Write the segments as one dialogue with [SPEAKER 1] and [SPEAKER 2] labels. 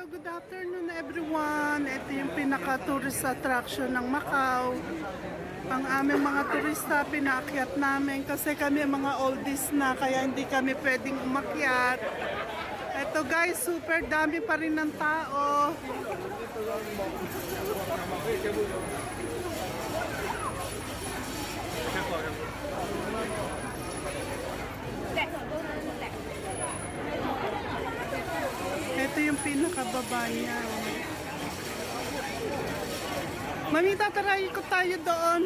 [SPEAKER 1] Hello, good afternoon everyone. Ito yung pinaka-tourist attraction ng Macau. Ang aming mga turista, pinaakyat namin kasi kami mga oldies na kaya hindi kami pwedeng umakyat. Ito guys, super dami pa rin ng tao. Ito yung pinakababa niya. Mami, tataray ko tayo doon.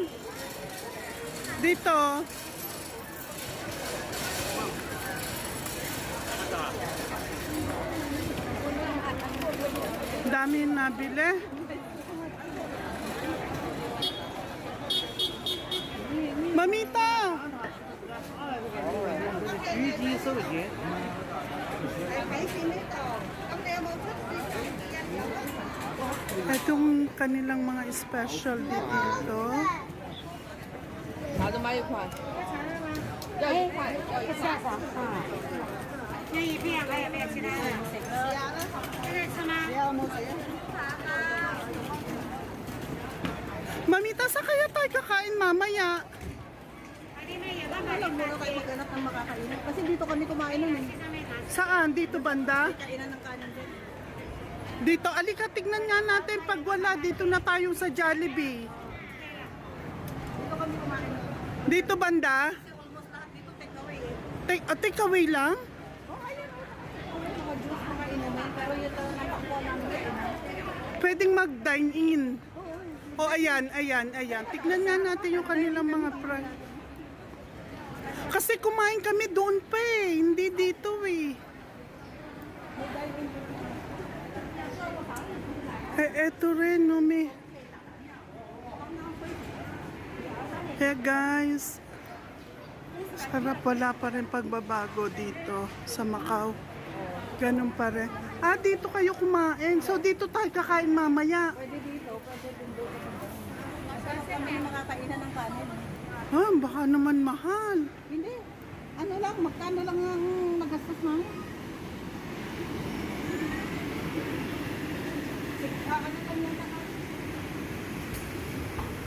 [SPEAKER 1] Dito. Dami nabili. Mamita!
[SPEAKER 2] Mamita!
[SPEAKER 1] Itong kanilang mga special dito. Mamita, sa kaya tayo kakain mamaya?
[SPEAKER 3] Pwede na yun. Baka
[SPEAKER 4] Alam mo na kayo maghanap ng makakainan. Kasi dito kami kumain nun eh.
[SPEAKER 1] Saan? Dito banda?
[SPEAKER 4] Kainan ng kanin din.
[SPEAKER 1] Dito, alika, tignan nga natin pag wala. Dito na tayo sa Jollibee.
[SPEAKER 4] Dito kami kumain nun.
[SPEAKER 1] Dito banda?
[SPEAKER 4] Kasi almost lahat dito take away eh.
[SPEAKER 1] Take, uh, take away lang?
[SPEAKER 4] Oh, ayun. Ayun, mga juice, mga inumin. Pero yun lang natakbo namin kainan.
[SPEAKER 1] Pwedeng mag-dine in. O ayan, ayan, ayan. Tignan nga natin yung kanilang mga price. Kasi kumain kami doon pa eh. Hindi dito eh. Eh, eto rin, no, may... Eh, guys. Sarap wala pa rin pagbabago dito sa Macau. Ganun pa rin. Ah, dito kayo kumain. So, dito tayo kakain mamaya.
[SPEAKER 4] Pwede dito, pwede dito. Masarap kami makakainan ng kanin.
[SPEAKER 1] Ah, baka naman mahal.
[SPEAKER 4] Hindi. Ano lang, magkano lang ang nagastos namin. Ah, ano lang yan?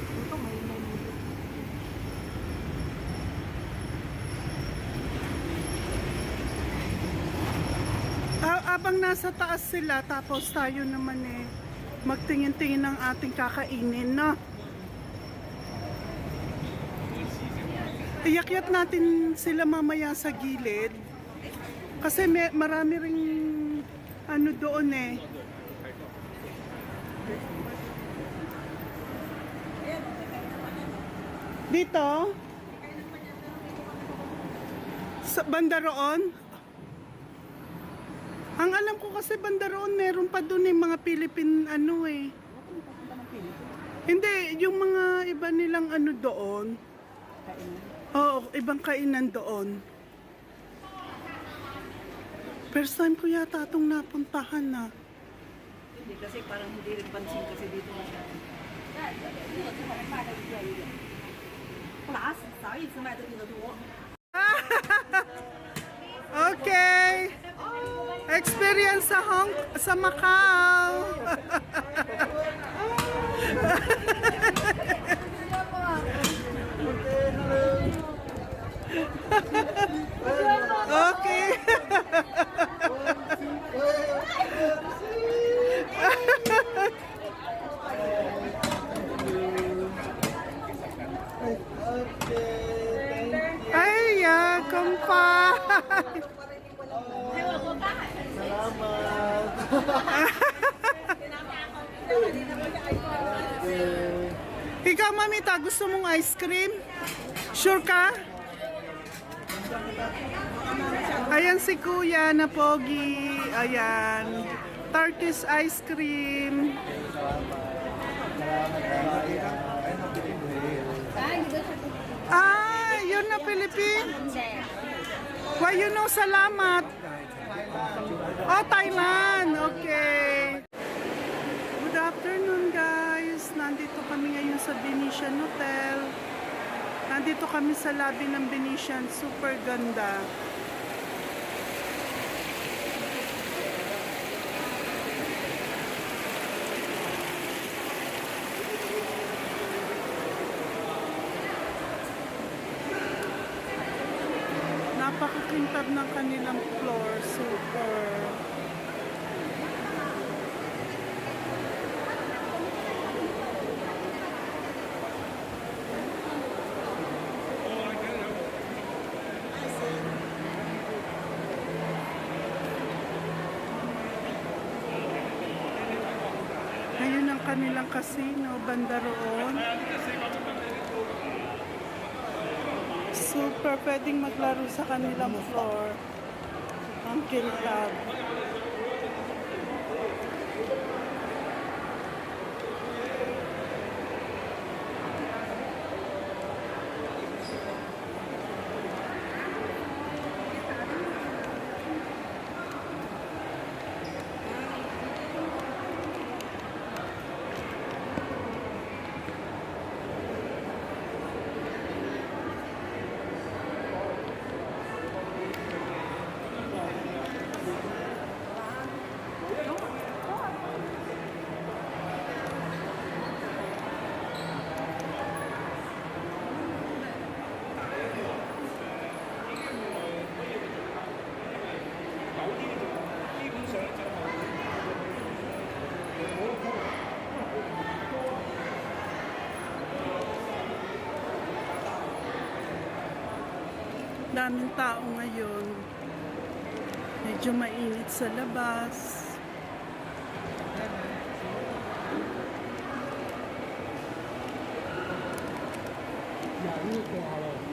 [SPEAKER 4] Ito, may may
[SPEAKER 1] abang nasa taas sila, tapos tayo naman eh, magtingin-tingin ng ating kakainin, no? Iyakyat natin sila mamaya sa gilid. Kasi may, marami ring ano doon eh. Dito? Sa banda roon? Ang alam ko kasi banda roon, meron pa doon yung mga Philippine ano eh. Hindi, yung mga iba nilang ano doon kainan? Oo, ibang kainan doon. First time ko yata itong napuntahan na.
[SPEAKER 4] Hindi kasi parang hindi rin pansin kasi dito
[SPEAKER 1] Okay. Experience sa Hong sa Macau. okay. Ay, ya, kumpay. Ikaw, mamita, gusto mong ice cream? Sure ka? Ayan si kuya na pogi. Ayan. Turkish ice cream. Ah, yun na Philippine. Why you know salamat? Oh, Thailand. Okay. Good afternoon guys. Nandito kami ngayon sa Venetian Hotel. Nandito kami sa lobby ng Venetian. Super ganda. Napakakintab ng kanilang floor. Super. Kanilang casino, banda roon. Super, pwedeng maglaro sa kanilang floor. Ang kintab. daming tao ngayon. Medyo mainit sa labas. Yeah,